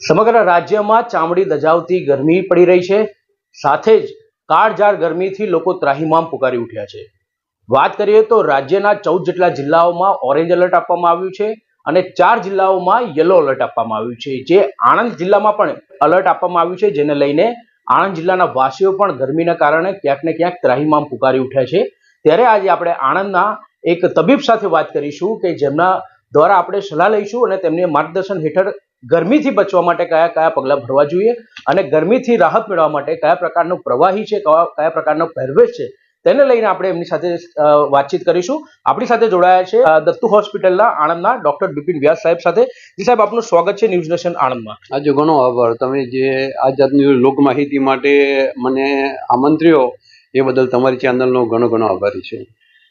સમગ્ર રાજ્યમાં ચામડી દજાવતી ગરમી પડી રહી છે. સાથે જ કાળઝાળ ગરમીથી લોકો ત્રાહિમામ પુકારી ઉઠ્યા છે. વાત કરીએ તો રાજ્યના ચૌદ જેટલા જિલ્લાઓમાં ઓરેન્જ એલર્ટ આપવામાં આવ્યું છે અને ચાર જિલ્લાઓમાં યલો એલર્ટ આપવામાં આવ્યું છે. જે આણંદ જિલ્લામાં પણ એલર્ટ આપવામાં આવ્યું છે, જેને લઈને આણંદ જિલ્લાના વાસીઓ પણ ગરમીના કારણે ક્યાંક ને ક્યાંક ત્રાહિમામ પુકારી ઉઠ્યા છે. ત્યારે આજે આપણે આણંદના એક તબીબ સાથે વાત કરીશું કે જેમના દ્વારા આપણે સલાહ લઈશું અને તેમને માર્ગદર્શન હેઠળ ગરમીથી બચવા માટે કયા કયા પગલાં ભરવા જોઈએ અને ગરમીથી રાહત મેળવવા માટે કયા પ્રકારનો પ્રવાહી છે કયા પ્રકારનો પહેરવેશ છે, તેને લઈને આપણે એમની સાથે વાતચીત કરીશું. આપણી સાથે જોડાયા છે દત્તુ હોસ્પિટલના આણંદના ડોક્ટર બિપિન વ્યાસ સાહેબ સાથે. જી સાહેબ, આપનું સ્વાગત છે ન્યૂઝ નેશન આણંદમાં. આજે ઘણો આભાર. તમે જે આ જાતની લોક માહિતી માટે મને આમંત્ર્યો, એ બદલ તમારી ચેનલનો ઘણો ઘણો આભારી છું.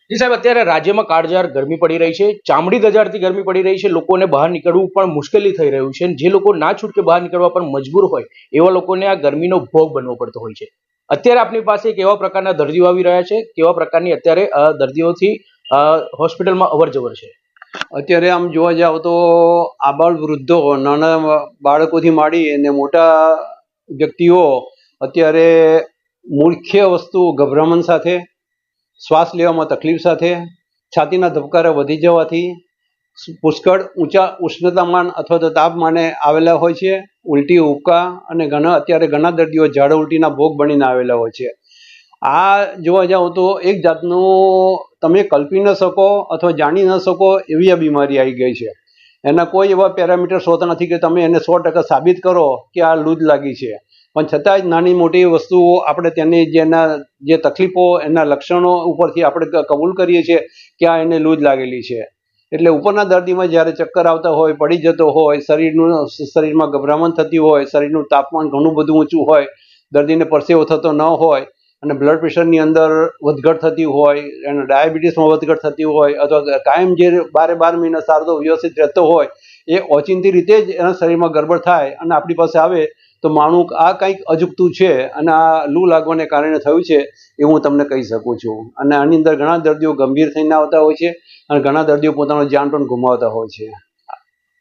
જી સાહેબ, અત્યારે રાજ્યમાં કાળજાર ગરમી પડી રહી છે, ચામડી દજાડતી ગરમી પડી રહી છે, લોકોને બહાર નીકળવું પણ મુશ્કેલી થઈ રહ્યું છે જે લોકો ના છૂટકે બહાર નીકળવા પણ મજબૂર હોય, એવા લોકોને આ ગરમીનો ભોગ બનવો પડતો હોય છે. અત્યારે આપની પાસે કેવા પ્રકારના દર્દીઓ આવી રહ્યા છે, કેવા પ્રકારની અત્યારે દર્દીઓથી હોસ્પિટલમાં અવરજવર છે? અત્યારે આમ જોવા જાવ તો આબાળ વૃદ્ધો, નાના બાળકોથી માંડી અને મોટા વ્યક્તિઓ અત્યારે મુખ્ય વસ્તુ ગભરામણ સાથે શ્વાસ લેવામાં તકલીફ સાથે, છાતીના ધબકારા વધી જવાથી પુષ્કળ ઊંચા ઉષ્ણતામાન અથવા તો તાપમાને આવેલા હોય છે, ઉલટી, ઉબકા અને ઘણા, અત્યારે ઘણા દર્દીઓ ઝાડ ઉલટીના ભોગ બનીને આવેલા હોય છે. આ જોવા જાઓ તો એક જાતનું તમે કલ્પી ન શકો અથવા જાણી ન શકો એવી આ બીમારી આવી ગઈ છે. એના કોઈ એવા પેરામીટર્સ હોતા નથી કે તમે એને સો ટકા સાબિત કરો કે આ લૂજ લાગી છે. પણ છતાંય નાની મોટી વસ્તુઓ આપણે તેની જેના જે તકલીફો, એના લક્ષણો ઉપરથી આપણે કબૂલ કરીએ છીએ કે આ એને લૂજ લાગેલી છે. એટલે ઉપરના દર્દીમાં જ્યારે ચક્કર આવતા હોય, પડી જતો હોય, શરીરનું શરીરમાં ગભરામણ થતી હોય, શરીરનું તાપમાન ઘણું બધું ઊંચું હોય, દર્દીને પરસેવો થતો ન હોય અને બ્લડ પ્રેશરની અંદર વધઘટ થતી હોય અને ડાયાબિટીસમાં વધઘટ થતી હોય અથવા કાયમ જે બારે બાર મહિના સારો વ્યવસ્થિત રહેતો હોય, એ ઓચિંતી રીતે જ એના શરીરમાં ગરબડ થાય અને આપણી પાસે આવે તો માણું આ કંઈક અજુગતું છે અને આ લૂ લાગવાને કારણે થયું છે એવું હું તમને કહી શકું છું. અને આની અંદર ઘણા દર્દીઓ ગંભીર થઈને આવતા હોય છે અને ઘણા દર્દીઓ પોતાનો જાન પણ ગુમાવતા હોય છે.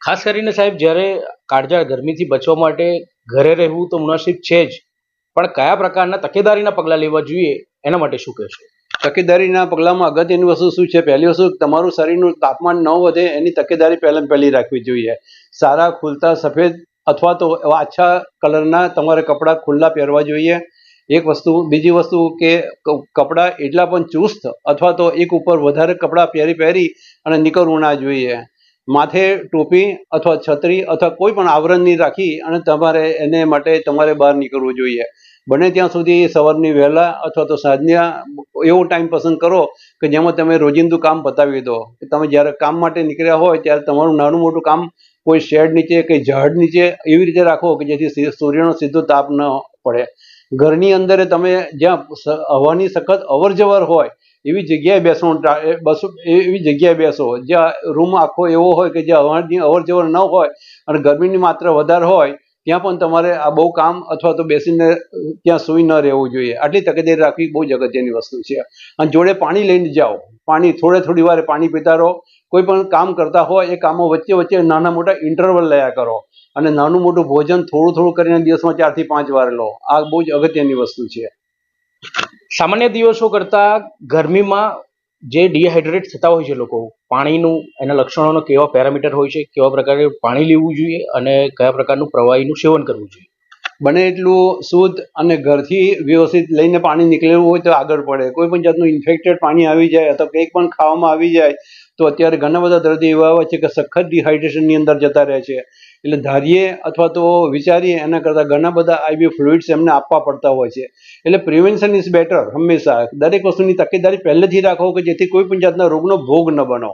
ખાસ કરીને સાહેબ જ્યારે કાળજાળ ગરમીથી બચવા માટે ઘરે રહેવું તો મુનાસિબ છે જ. પણ કયા પ્રકારના તકેદારીના પગલાં લેવા જોઈએ? એના માટે શું કહેશો? તકેદારીના પગલામાં અગત્યની વસ્તુ શું છે? પહેલી વસ્તુ તમારું શરીરનું તાપમાન ન વધે એની તકેદારી પહેલાં પહેલી રાખવી જોઈએ. સારા ખુલતા સફેદ અથવા તો આછા કલરના તમારે કપડાં ખુલ્લા પહેરવા જોઈએ. એક વસ્તુ, બીજી વસ્તુ કે, કપડાં એટલા પણ ચુસ્ત અથવા તો એક ઉપર વધારે કપડાં પહેરી પહેરી અને નીકળવું ના જોઈએ. માથે ટોપી અથવા છત્રી અથવા કોઈ પણ આવરણની રાખી અને તમારે એને માટે તમારે બહાર નીકળવું જોઈએ. બને ત્યાં સુધી સવારની વહેલા અથવા તો સાંજના એવો ટાઈમ પસંદ કરો કે જેમાં તમે રોજિંદુ કામ પતાવી દો. કે તમે જ્યારે કામ માટે નીકળ્યા હોય ત્યારે તમારું નાનું મોટું કામ કોઈ શેડ નીચે કે ઝાડ નીચે એવી રીતે રાખો કે જેથી સૂર્યનો સીધો તાપ ન પડે. ઘરની અંદર તમે જ્યાં હવાની સખત અવર જવર હોય, એવી જગ્યાએ બેસો, ટા- એ બસો, એવી જગ્યાએ બેસો. જ્યાં રૂમ આખો એવો હોય કે જ્યાં હવાની અવર જવર ન હોય અને ગરમીની માત્રા વધારે હોય, ત્યાં પણ તમારે આ બહુ કામ અથવા તો બેસીને ત્યાં સૂઈ ન રહેવું જોઈએ. આટલી તકેદારી રાખવી બહુ જ અગત્યની વસ્તુ છે. અને જોડે પાણી લઈને જાઓ. પાણી થોડે થોડી વારે પાણી પીતા રહો. કોઈ પણ કામ કરતા હોય, એ કામો વચ્ચે વચ્ચે નાના મોટા ઇન્ટરવલ લયા કરો. અને નાનું મોટું ભોજન થોડું થોડું કરીને દિવસમાં ચારથી પાંચ વાર લો. આ બહુ જ અગત્યની વસ્તુ છે. સામાન્ય દિવસો કરતાં ગરમીમાં જે ડિહાઇડ્રેટ થતા હોય છે લોકો, પાણીનું, એના લક્ષણોનો કેવા પેરામીટર હોય છે, કેવા પ્રકારે પાણી લેવું જોઈએ અને કયા પ્રકારનું પ્રવાહીનું સેવન કરવું જોઈએ. બને એટલું શુદ્ધ અને ઘરથી વ્યવસ્થિત લઈને પાણી નીકળેલું હોય તો આગળ પડે. કોઈ પણ જાતનું ઇન્ફેક્ટેડ પાણી આવી જાય અથવા કંઈક પણ ખાવામાં આવી જાય તો અત્યારે ઘણા બધા દર્દી એવા હોય છે કે સખત ડિહાઇડ્રેશનની અંદર જતા રહે છે. એટલે ધારીએ અથવા તો વિચારીએ એના કરતાં ઘણા બધા આઈવી ફ્લુઇડ્સ એમને આપવા પડતા હોય છે. એટલે પ્રિવેન્શન ઇઝ બેટર હંમેશા. દરેક વસ્તુની તકેદારી પહેલેથી રાખો કે જેથી કોઈ પણ જાતના રોગનો ભોગ ન બનો.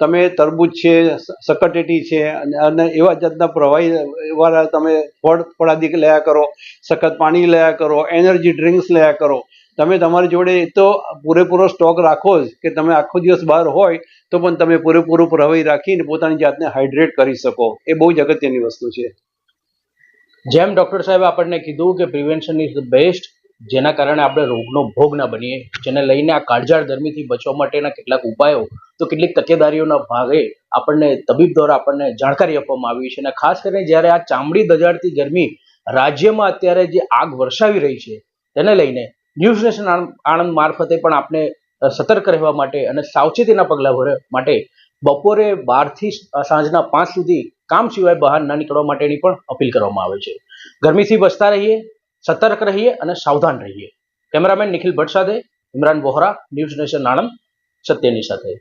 તમે તરબૂચ છે, સકટેટી છે, અને અને એવા જાતના પ્રવાહી વાળા તમે ફળ ફળાદિક લયા કરો, સખત પાણી લયા કરો, એનર્જી ડ્રિંક્સ લયા કરો. તમે તમારી જોડે તો પૂરેપૂરો સ્ટોક રાખો જ કે તમે આખો દિવસ બહાર હોય તો પણ તમે પૂરેપૂરું પ્રવાહી રાખીને પોતાની જાતને હાઇડ્રેટ કરી શકો. એ બહુ જ અગત્યની વસ્તુ છે. જેમ ડૉક્ટર સાહેબ આપણને કીધું કે પ્રિવેન્શન ઇઝ ધ બેસ્ટ જેના કારણે આપણે રોગનો ભોગ ના બનીએ. જેને લઈને આ કાળઝાળ ગરમીથી બચવા માટેના કેટલાક ઉપાયો, તો કેટલીક તકેદારીઓના ભાગે આપણને તબીબ દ્વારા આપણને જાણકારી આપવામાં આવી છે. અને ખાસ કરીને જ્યારે આ ચામડી દજાડતી ગરમી રાજ્યમાં અત્યારે જે આગ વરસાવી રહી છે, તેને લઈને ન્યૂઝ નેશન આણંદ આણંદ મારફતે પણ આપણે સતર્ક રહેવા માટે અને સાવચેતીના પગલાં ભરવા માટે બપોરે બારથી સાંજના પાંચ સુધી કામ સિવાય બહાર ન નીકળવા માટેની પણ અપીલ કરવામાં આવે છે. ગરમીથી બચતા રહીએ સતર્ક રહીએ અને સાવધાન રહીએ. કેમેરામેન નિખિલ ભટ્ટ સાથે ઇમરાન વોહરા, ન્યૂઝ નેશન આણંદ સત્યની સાથે.